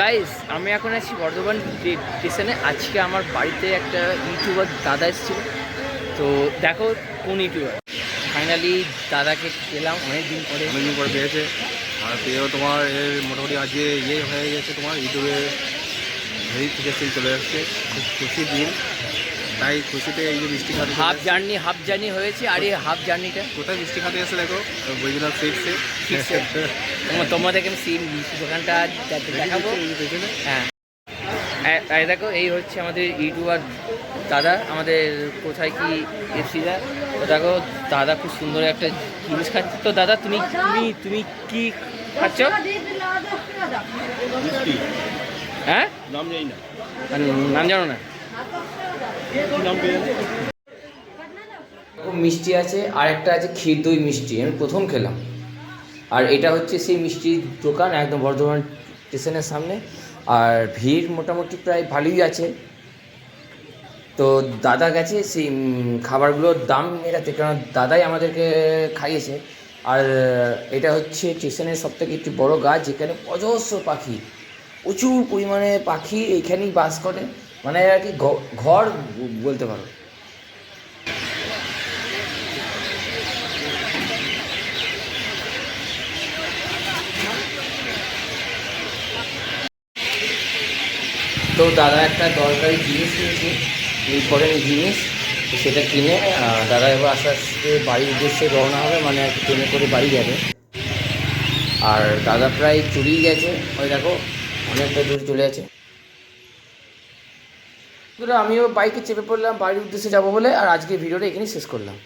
Guys আমি এখন আছি বর্ধমান স্টেশনে আজকে আমার বাড়িতে একটা ইউটিউবার দাদা এসেছিল। তো দেখো কোন ইউটিউবার ফাইনালি দাদাকে পেলাম অনেক দিন পরে। অনেকদিন পরে পেয়েছে। আর পেয়েও তোমার এর মোটামুটি আজকে ইয়ে হয়ে গেছে তোমার ইউটিউবে ভেরিফিকেশন চলে আসছে। খুব খুশি দিন। তাই খুশিতে এই যে মিষ্টি খাতে হাফ জার্নি হাফ জার্নি হয়েছে আর এই হাফ জার্নিটা। কোথায় মিষ্টি খাতে এসে দেখো বৈদ্যনাথ সিক্সে। তোমার তোমাদেরকে আমি সেই দোকানটা দেখাবো। হ্যাঁ। এই দেখো এই হচ্ছে আমাদের ইউটিউবার দাদা আমাদের কোথায় কি এফসিদা তো দেখো দাদা খুব সুন্দর একটা জিনিস খাচ্ছে। তো দাদা তুমি তুমি তুমি কি খাচ্ছ? হ্যাঁ? নাম জানি না। নাম জানো মিষ্টি আছে আর একটা আছে ক্ষীর দই মিষ্টি, আমি প্রথম খেলাম। আর এটা হচ্ছে সেই মিষ্টির দোকান একদম বর্ধমান স্টেশনের সামনে, আর ভিড় মোটামুটি প্রায় ভালোই আছে। তো দাদা গেছে, সেই খাবারগুলোর দাম মেটাতে কারণ দাদাই আমাদেরকে খাইয়েছে। আর এটা হচ্ছে স্টেশনের সব থেকে একটি বড় গাছ, যেখানে অজস্র পাখি, প্রচুর পরিমাণে পাখি এইখানেই বাস করে। মানে আর কি ঘর বলতে পারো? তো দাদা একটা দরকারি জিনিস কিনেছে ইম্পর্টেন্ট জিনিস সেটা কিনে দাদা এবার আস্তে আস্তে বাড়ির উদ্দেশ্যে রওনা হবে মানে আর ট্রেনে করে বাড়ি যাবে। আর দাদা প্রায় চলেই গেছে, ওই দেখো, অনেকটা দূর চলে আছে আমিও বাইকে চেপে পড়লাম বাড়ির উদ্দেশ্যে যাব বলে আর আজকে ভিডিওটা এখানেই শেষ করলাম।